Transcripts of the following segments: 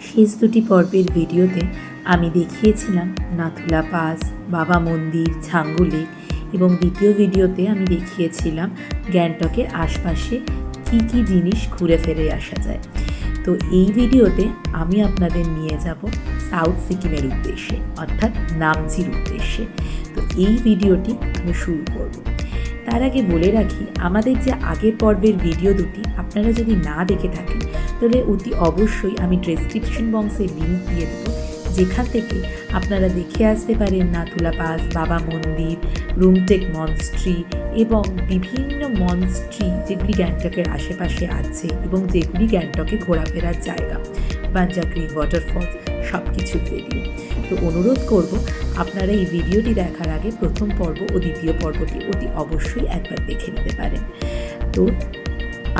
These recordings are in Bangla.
শেষ দুটি পর্বের ভিডিওতে আমি দেখিয়েছিলাম নাথুলা পাস, বাবা মন্দির, ছাঙ্গুলে এবং দ্বিতীয় ভিডিওতে আমি দেখিয়েছিলাম গ্যাংটকের আশপাশে কী কী জিনিস ঘুরে ফেরে আসা যায়। তো এই ভিডিওতে আমি আপনাদের নিয়ে যাব সাউথ সিকিমের উদ্দেশ্যে, অর্থাৎ নামচির উদ্দেশ্যে। তো এই ভিডিওটি আমি শুরু করব। তার আগে বলে রাখি, আমাদের যে আগের পর্বের ভিডিও দুটি আপনারা যদি না দেখে থাকেন তাহলে অতি অবশ্যই আমি ডেসক্রিপশন বক্সে লিঙ্ক দিয়ে দেবো। যেখান থেকে আপনারা দেখে আসতে পারেন নাথুলা পাস, বাবা মন্দির, রুমটেক মনস্ট্রি এবং বিভিন্ন মনস্ট্রি যেগুলি গ্যাংটকের আশেপাশে আছে এবং যেগুলি গ্যাংটকে ঘোরাফেরার জায়গা। বাঞ্জাক্রি ওয়াটারফল সব কিছুর ভিডিও তো অনুরোধ করব, আপনারা এই ভিডিওটি দেখার আগে প্রথম পর্ব ও দ্বিতীয় পর্বটি অতি অবশ্যই একবার দেখে নিতে পারেন। তো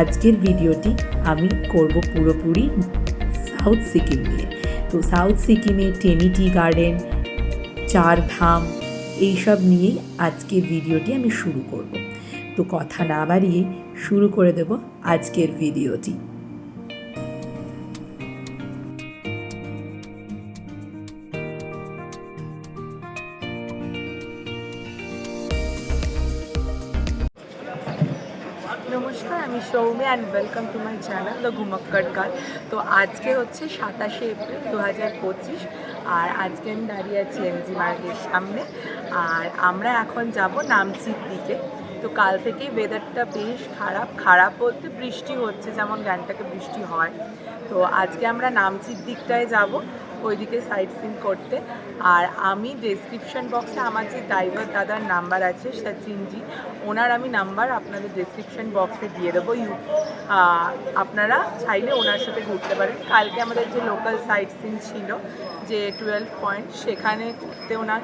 আজকের ভিডিওটি আমি করব পুরোপুরি সাউথ সিকিম নিয়ে। তো সাউথ সিকিমে টেমিটি গার্ডেন, চার ধাম, এইসব নিয়েই আজকের ভিডিওটি আমি শুরু করব। তো কথা না বাড়িয়ে শুরু করে দেব আজকের ভিডিওটি। And welcome to my channel the Ghumakkar গান তো আজকে হচ্ছে সাতাশে এপ্রিল দু হাজার পঁচিশ, আর আজকে আমি দাঁড়িয়ে আছি এমজি মার্গের সামনে। আর আমরা এখন যাব নামচির দিকে। তো কাল থেকেই ওয়েদারটা বেশ খারাপ খারাপ বলতে বৃষ্টি হচ্ছে, যেমন গ্যাংটাকে বৃষ্টি হয়। তো আজকে আমরা নামচির দিকটায় যাব, ওইদিকে সাইট সিন করতে। আর আমি ডেসক্রিপশন বক্সে আমার যে ড্রাইভার দাদার নাম্বার আছে সচিনজি ওনার আমি নাম্বার আপনাদের ডেসক্রিপশন বক্সে দিয়ে দেবো। ইউ আপনারা চাইলে ওনার সাথে ঘুরতে পারেন। কালকে আমাদের যে লোকাল সাইট সিন ছিল, যে টুয়েলভ পয়েন্ট সেখানে ঘুরতে ওনার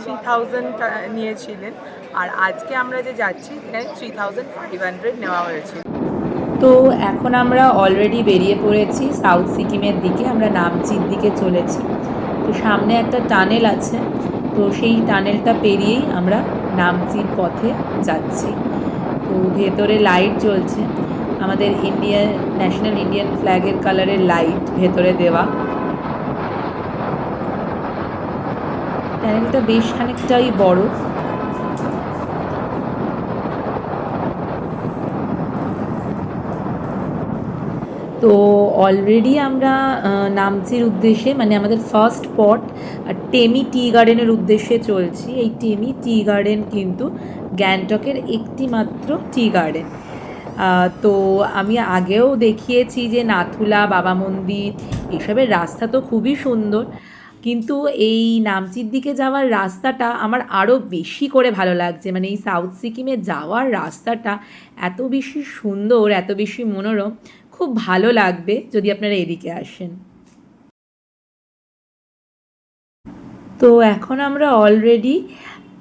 থ্রি থাউজেন্ড নিয়েছিলেন। আর আজকে আমরা যে যাচ্ছি, এখানে থ্রি থাউজেন্ড ফাইভ হান্ড্রেড নেওয়া হয়েছে। তো এখন আমরা অলরেডি বেরিয়ে পড়েছি সাউথ সিকিমের দিকে, আমরা নামচির দিকে চলেছি। তো সামনে একটা টানেল আছে, তো সেই টানেলটা পেরিয়েই আমরা নামচির পথে যাচ্ছি। তো ভেতরে লাইট জ্বলছে, আমাদের ইন্ডিয়ান ন্যাশনাল ইন্ডিয়ান ফ্ল্যাগের কালারের লাইট ভেতরে দেওয়া। টানেলটা বেশ খানিকটাই বড়। তো অলরেডি আমরা নামচির উদ্দেশ্যে মানে আমাদের ফার্স্ট পট টেমি টি গার্ডেনের উদ্দেশ্যে চলছি। এই টেমি টি গার্ডেন কিন্তু গ্যাংটকের একটি মাত্র টি গার্ডেন। তো আমি আগেও দেখিয়েছি যে নাথুলা বাবা মন্দির এসবের রাস্তা তো খুবই সুন্দর। কিন্তু এই নামচির দিকে যাওয়ার রাস্তাটা আমার আরও বেশি করে ভালো লাগছে। মানে এই সাউথ সিকিমে যাওয়ার রাস্তাটা এত বেশি সুন্দর, এত বেশি মনোরম, খুব ভালো লাগবে যদি আপনারা এদিকে আসেন। তো এখন আমরা অলরেডি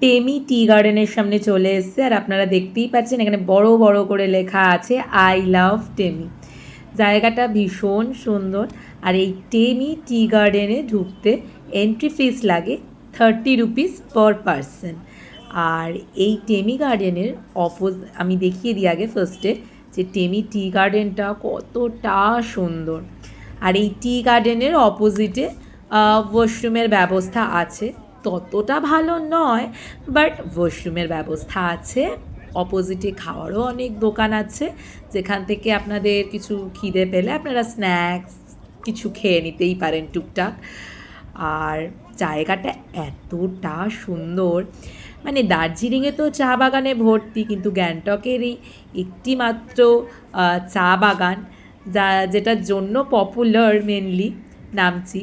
টেমি টি গার্ডেনের সামনে চলে এসেছে। আর আপনারা দেখতেই পাচ্ছেন এখানে বড় বড় করে লেখা আছে আই লাভ টেমি জায়গাটা ভীষণ সুন্দর। আর এই টেমি টি গার্ডেনে ঢুকতে এন্ট্রি ফিস লাগে থার্টি রুপিস পার পারসন আর এই টেমি গার্ডেনের অপোজ আমি দেখিয়ে দিই আগে ফার্স্টে যে টেমি টি গার্ডেনটা কতটা সুন্দর। আর এই টি গার্ডেনের অপোজিটে ওয়াশরুমের ব্যবস্থা আছে। ততটা ভালো নয় বাট ওয়াশরুমের ব্যবস্থা আছে। অপোজিটে খাওয়ারও অনেক দোকান আছে। যেখান থেকে আপনাদের কিছু খিদে পেলে আপনারা স্ন্যাক্স কিছু খেয়ে নিতেই পারেন টুকটাক। আর জায়গাটা এতটা সুন্দর। মানে দার্জিলিংয়ে তো চা বাগানে ভর্তি, কিন্তু গ্যাংটকেরই একটি মাত্র চা বাগান, যা, যেটার জন্য পপুলার মেনলি নামচি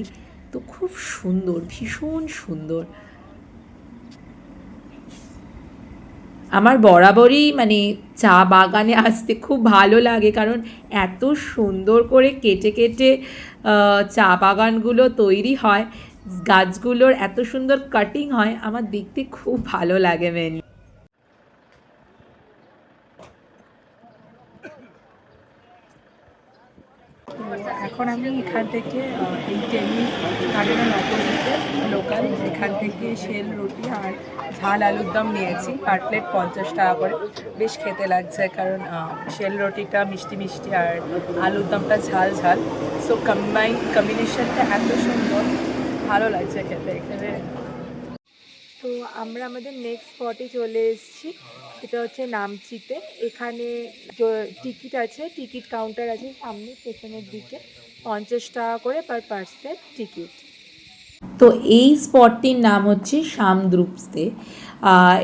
তো খুব সুন্দর, ভীষণ সুন্দর। আমার বরাবরই মানে চা বাগানে আসতে খুব ভালো লাগে, কারণ এত সুন্দর করে কেটে কেটে চা বাগানগুলো তৈরি হয়, গাছগুলোর এত সুন্দর কাটিং হয়, আমার দেখতে খুব ভালো লাগে মেনলি এখন আমি এখান থেকে এই টেনি গার্ডেনের অপোজিটে লোকাল এখান থেকে শেল রুটি আর ঝাল, আলুর দম নিয়েছি। পার প্লেট পঞ্চাশ টাকা করে। বেশ খেতে লাগছে কারণ শেল রুটিটা মিষ্টি মিষ্টি আর আলুর দমটা ঝাল ঝাল। সো কম্বাইন কম্বিনেশনটা এত সুন্দর। ভালো লাগছে খেতে এখানে। তো আমরা আমাদের নেক্সট স্পটে চলে এসেছি। এটা হচ্ছে নামচিতে। এখানে টিকিট আছে, টিকিট কাউন্টার আছে সামনে, পেছনের দিকে। পঞ্চাশ টাকা করে পার পার্সেন টিকিট। তো এই স্পটটির নাম হচ্ছে শামদ্রুপস্তে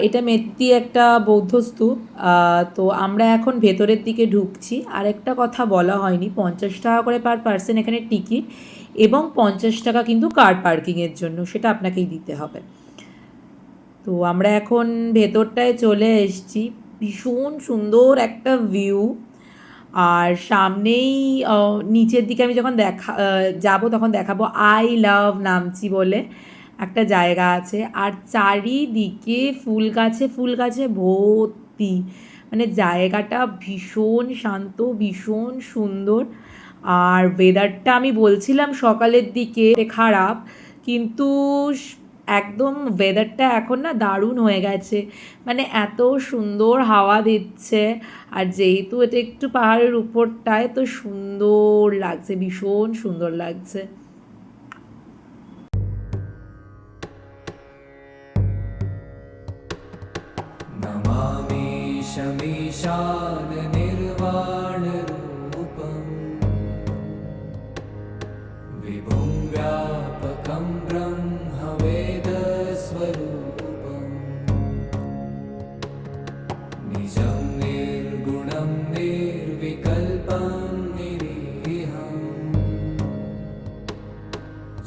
এটা মেত্তি একটা বৌদ্ধ স্তূপ। তো আমরা এখন ভেতরের দিকে ঢুকছি। আর একটা কথা বলা হয়নি, পঞ্চাশ টাকা করে পার পার্সন এখানে টিকিট এবং পঞ্চাশ টাকা কিন্তু কার পার্কিংয়ের জন্য, সেটা আপনাকেই দিতে হবে। তো আমরা এখন ভেতরটায় চলে এসেছি। ভীষণ সুন্দর একটা ভিউ। আর সামনেই নিচের দিকে আমি যখন দেখা যাব তখন দেখাবো আই লাভ নামচি বলে একটা জায়গা আছে। আর চারিদিকে ফুল গাছে ফুল গাছে ভর্তি। মানে জায়গাটা ভীষণ শান্ত, ভীষণ সুন্দর। আর ওয়েদারটা আমি বলছিলাম সকালের দিকে খারাপ, কিন্তু একদম ওয়েদারটা এখন না দারুণ হয়ে গেছে। মানে এত সুন্দর হাওয়া দিচ্ছে। আর যেহেতু এটা একটু পাহাড়ের উপরটায় তো সুন্দর লাগছে ভীষণ সুন্দর লাগছে। নমামি শমীশা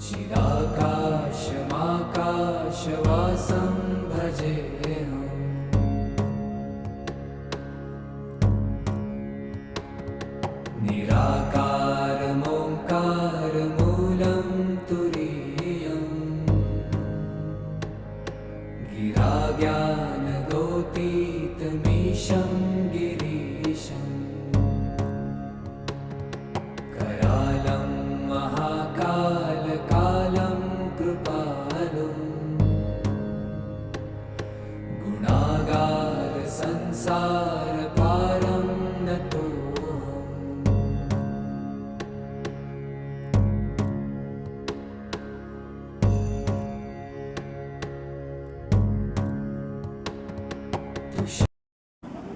चिदाकाशमाकाशवासं भजे गुणागारसंसारपारं नतोऽहम्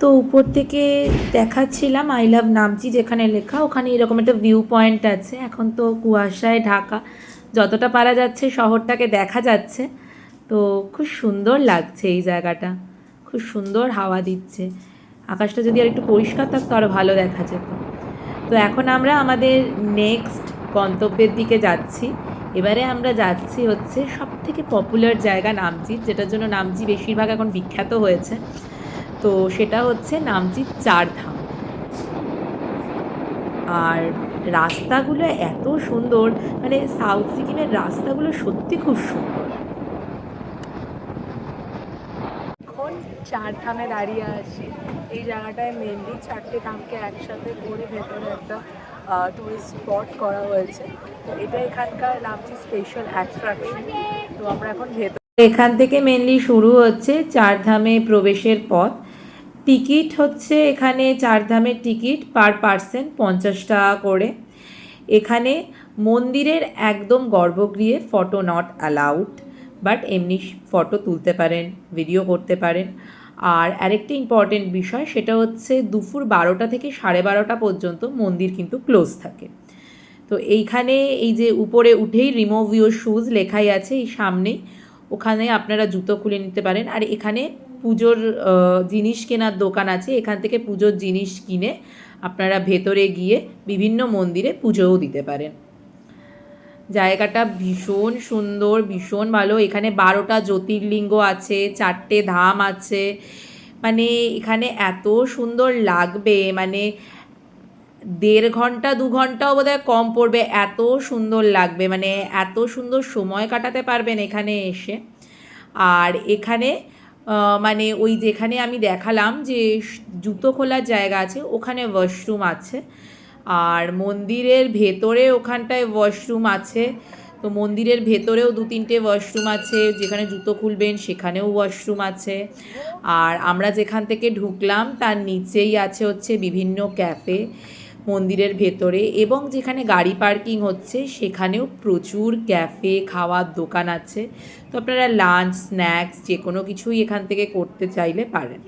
তো উপর থেকে দেখাচ্ছিলাম আই লাভ নামচি যেখানে লেখা ওখানে এরকম একটা ভিউ পয়েন্ট আছে এখন তো কুয়াশায় ঢাকা যতটা পারা যাচ্ছে শহরটাকে দেখা যাচ্ছে তো খুব সুন্দর লাগছে এই জায়গাটা খুব সুন্দর হাওয়া দিচ্ছে। আকাশটা যদি আর একটু পরিষ্কার থাকতো আরও ভালো দেখা যেত। তো এখন আমরা আমাদের নেক্সট গন্তব্যের দিকে যাচ্ছি। এবারে আমরা যাচ্ছি হচ্ছে সব থেকে পপুলার জায়গা নামজি যেটার জন্য নামজি বেশিরভাগ এখন বিখ্যাত হয়েছে। তো সেটা হচ্ছে নামচির চারধাম। আর রাস্তাগুলো এত সুন্দর মানে সাউথ সিকিমের রাস্তাগুলো সত্যি খুব সুন্দর এখন চার ধামে দাঁড়িয়ে আছি। এই জায়গাটায় মেনলি চারটে ধামকে একসাথে করে ভেতরে একটা টুরিস্ট স্পট করা হয়েছে। তো এটা এখানকার নামচি স্পেশাল অ্যাট্রাকশন তো আমরা এখন ভেতর এখান থেকে মেনলি শুরু হচ্ছে চারধামে প্রবেশের পথ। টিকিট হচ্ছে এখানে চারধামের টিকিট পার পার্সন পঞ্চাশ টাকা করে। এখানে মন্দিরের একদম গর্ভগৃহে ফটো নট অ্যালাউড বাট এমনি ফটো তুলতে পারেন ভিডিও করতে পারেন। আর আরেকটি ইম্পর্টেন্ট বিষয়, সেটা হচ্ছে দুপুর বারোটা থেকে সাড়ে বারোটা পর্যন্ত মন্দির কিন্তু ক্লোজ থাকে। তো এইখানে এই যে উপরে উঠেই রিমুভ ইউর শুজ লেখাই আছে, এই সামনেই। ওখানে আপনারা জুতো খুলে নিতে পারেন। আর এখানে পুজোর জিনিস কেনার দোকান আছে। এখান থেকে পুজোর জিনিস কিনে আপনারা ভেতরে গিয়ে বিভিন্ন মন্দিরে পুজোও দিতে পারেন। জায়গাটা ভীষণ সুন্দর, ভীষণ ভালো। এখানে বারোটা জ্যোতির্লিঙ্গ আছে, চারটে ধাম আছে। মানে এখানে এত সুন্দর লাগবে মানে দেড় ঘণ্টা, দু ঘন্টাও বোধহয় কম পড়বে। এত সুন্দর লাগবে মানে এত সুন্দর সময় কাটাতে পারবেন এখানে এসে। আর এখানে মানে ওই যেখানে আমি দেখালাম যে জুতো খোলার জায়গা আছে, ওখানে ওয়াশরুম আছে। আর মন্দিরের ভেতরে ওখানটায় ওয়াশরুম আছে। তো মন্দিরের ভেতরেও দু তিনটে ওয়াশরুম আছে, যেখানে জুতো খুলবেন সেখানেও ওয়াশরুম আছে। আর আমরা যেখান থেকে ঢুকলাম, তার নিচেই আছে হচ্ছে বিভিন্ন ক্যাফে মন্দিরের ভেতরে এবং যেখানে গাড়ি পার্কিং হচ্ছে, সেখানেও প্রচুর ক্যাফে খাওয়ার দোকান আছে। তো আপনারা লাঞ্চ স্ন্যাক্স যে কোনো কিছুই এখান থেকে করতে চাইলে পারেন।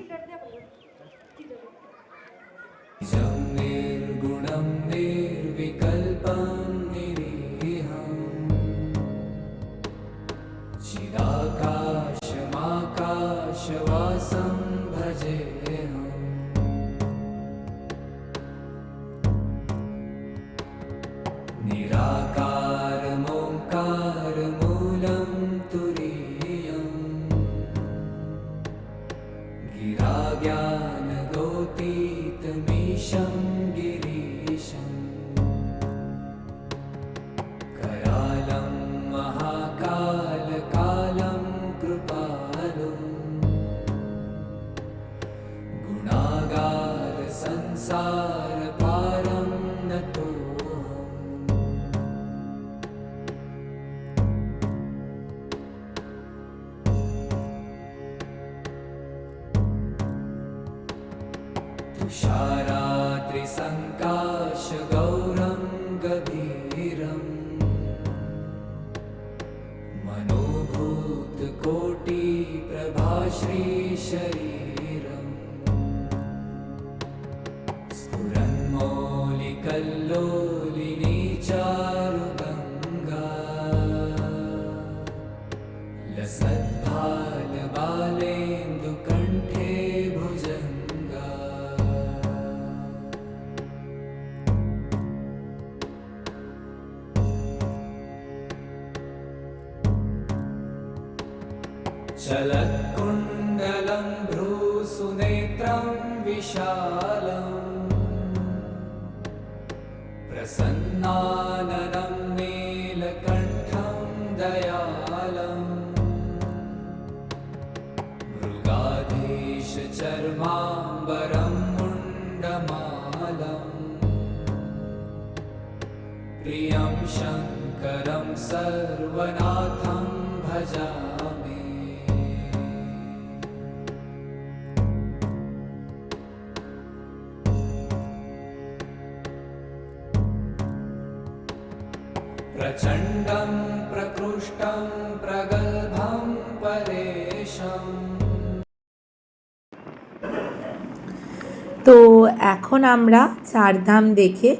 मनोभूतकोटि श्रीशरी विशालम् प्रसन्नाननं नीलकण्ठं दयालम् मृगाधीशचर्माम्बरं मुण्डमालम् प्रियं शङ्करं सर्वनाथं भजामि प्रचण्डं प्रकृष्टं प्रगल्भं परेशम् তো এখন আমরা চারধাম দেখে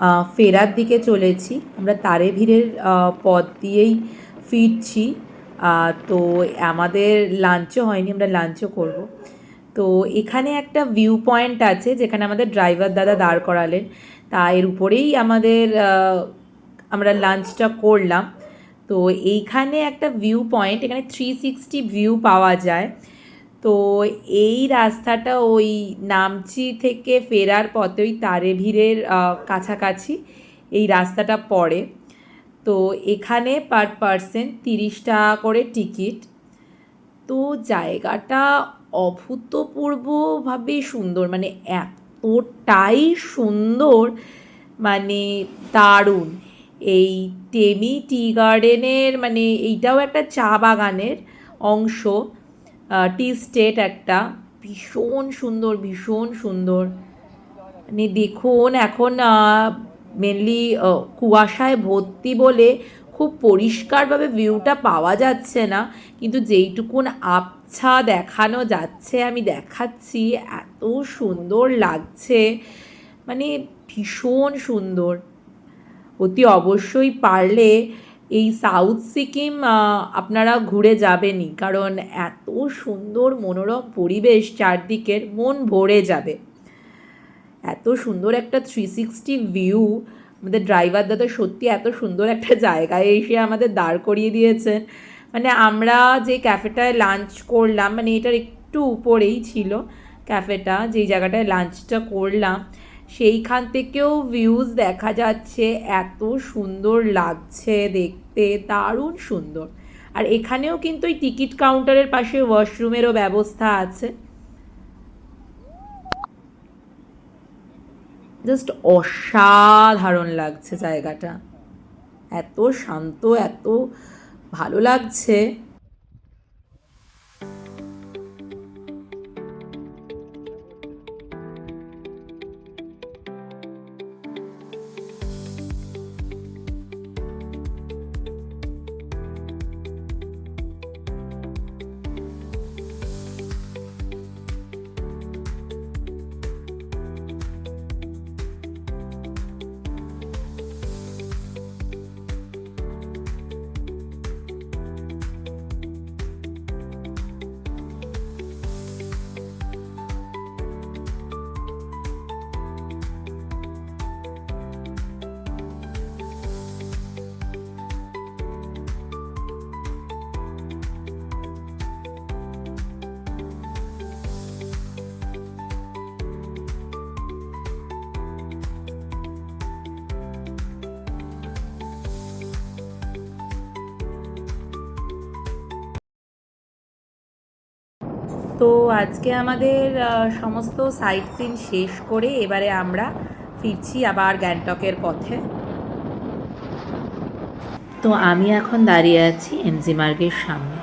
আহ, ফেরার দিকে চলেছি আমরা তারে ভিড়ের আহ, পথ দিয়েই ফিরছি আহ, তো আমাদের লাঞ্চও হয়নি আমরা লাঞ্চও করব তো এখানে একটা ভিউ পয়েন্ট আছে যেখানে আমাদের ড্রাইভার দাদা দাঁড় করালেন তা এর উপরেই আমাদের আহ, আমরা লাঞ্চটা করলাম। তো এইখানে একটা ভিউ পয়েন্ট এখানে থ্রি সিক্সটি ভিউ পাওয়া যায়। তো এই রাস্তাটা ওই নামচি থেকে ফেরার পথে ওই তারেভিরের আহ, কাছাকাছি এই রাস্তাটা পড়ে। তো এখানে পার পারসন তিরিশ টাকা করে টিকিট তো জায়গাটা অভূতপূর্বভাবে সুন্দর মানে এতটাই সুন্দর মানে দারুণ। এই টেমি টি গার্ডেনের মানে এইটাও একটা চা বাগানের অংশ। টি স্টেট একটা ভীষণ সুন্দর ভীষণ সুন্দর। মানে দেখুন, এখন মেনলি কুয়াশায় ভর্তি বলে খুব পরিষ্কারভাবে ভিউটা পাওয়া যাচ্ছে না। কিন্তু যেইটুকুন আবছা দেখানো যাচ্ছে, আমি দেখাচ্ছি, এত সুন্দর লাগছে। মানে ভীষণ সুন্দর। অতি অবশ্যই পারলে এই সাউথ সিকিম আপনারা ঘুরে যাবেনই। কারণ এত সুন্দর মনোরম পরিবেশ চারদিকের, মন ভরে যাবে। এত সুন্দর একটা থ্রি সিক্সটি ভিউ আমাদের ড্রাইভার দাদা সত্যি এত সুন্দর একটা জায়গায় এসে আমাদের দাঁড় করিয়ে দিয়েছেন। মানে আমরা যে ক্যাফেটায় লাঞ্চ করলাম মানে এটার একটু উপরেই ছিল ক্যাফেটা যেই জায়গাটায় লাঞ্চটা করলাম। সেইখান থেকেও ভিউজ দেখা যাচ্ছে, এত সুন্দর লাগছে দেখতে, দারুণ সুন্দর। আর এখানেও কিন্তু ওই টিকিট কাউন্টারের পাশে ওয়াশরুমেরও ব্যবস্থা আছে। জাস্ট অসাধারণ লাগছে জায়গাটা। এত শান্ত, এত ভালো লাগছে। তো আজকে আমাদের সমস্ত সাইট সিন শেষ করে এবারে আমরা ফিরছি আবার গ্যাংটকের পথে। তো আমি এখন দাঁড়িয়ে আছি এমজি মার্গের সামনে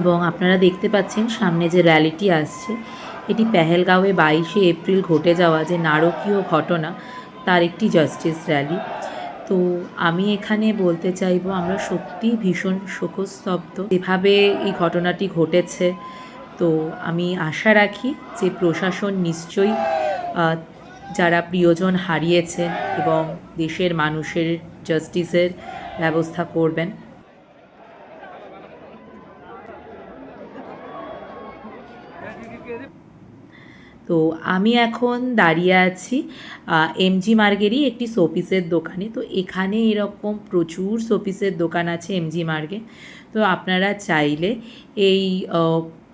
এবং আপনারা দেখতে পাচ্ছেন সামনে যে র্যালিটি আসছে, এটি পেহেলগাঁওয়ে বাইশে এপ্রিল ঘটে যাওয়া যে নারকীয় ঘটনা, তার একটি জাস্টিস র্যালি তো আমি এখানে বলতে চাইব, আমরা সত্যিই ভীষণ শোকস্তব্ধ। যেভাবে এই ঘটনাটি ঘটেছে তো আমি আশা রাখি যে প্রশাসন নিশ্চয়ই যারা প্রিয়জন হারিয়েছেন এবং দেশের মানুষের জাস্টিসের ব্যবস্থা করবেন। তো আমি এখন দাঁড়িয়ে আছি এমজি মার্গেরই একটি শোপিসের দোকানে। তো এখানে এরকম প্রচুর শোপিসের দোকান আছে এমজি মার্গে তো আপনারা চাইলে এই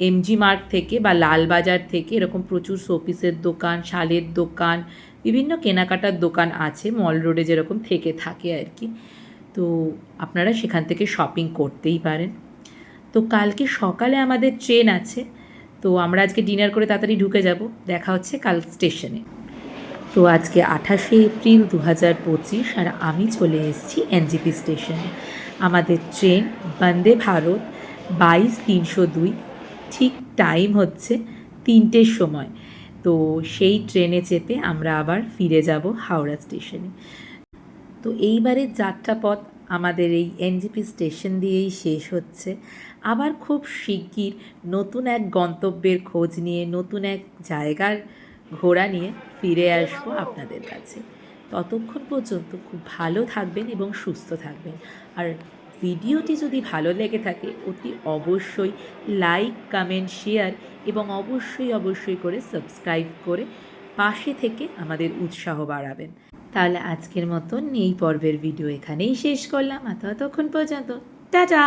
এমজি মার্গ থেকে বা লালবাজার থেকে এরকম প্রচুর শোপিসের দোকান, শালের দোকান, বিভিন্ন কেনাকাটার দোকান আছে, মল রোডে যেরকম থেকে থাকে আর কি। তো আপনারা সেখান থেকে শপিং করতেই পারেন। তো কালকে সকালে আমাদের ট্রেন আছে, তো আমরা আজকে ডিনার করে তাড়াতাড়ি ঢুকে যাব। দেখা হচ্ছে কাল স্টেশনে তো আজকে আঠাশে এপ্রিল দু হাজার পঁচিশ আর আমি চলে এসেছি এনজিপি স্টেশনে আমাদের ট্রেন বন্দে ভারত বাইশ তিনশো দুই ঠিক টাইম হচ্ছে তিনটের সময়। তো সেই ট্রেনে চেপে আমরা আবার ফিরে যাব হাওড়া স্টেশনে। তো এইবারের যাত্রাপথ আমাদের এই এনজিপি স্টেশন দিয়েই শেষ হচ্ছে। আবার খুব শিগগির নতুন এক গন্তব্যের খোঁজ নিয়ে, নতুন এক জায়গার ঘোরা নিয়ে ফিরে আসব আপনাদের কাছে। ততক্ষণ পর্যন্ত খুব ভালো থাকবেন এবং সুস্থ থাকবেন। আর ভিডিওটি যদি ভালো লেগে থাকে, অতি অবশ্যই লাইক, কমেন্ট, শেয়ার এবং অবশ্যই অবশ্যই করে সাবস্ক্রাইব করে পাশে থেকে আমাদের উৎসাহ বাড়াবেন। তাহলে আজকের মতন এই পর্বের ভিডিও এখানেই শেষ করলাম। আর ততক্ষণ পর্যন্ত, টাটা!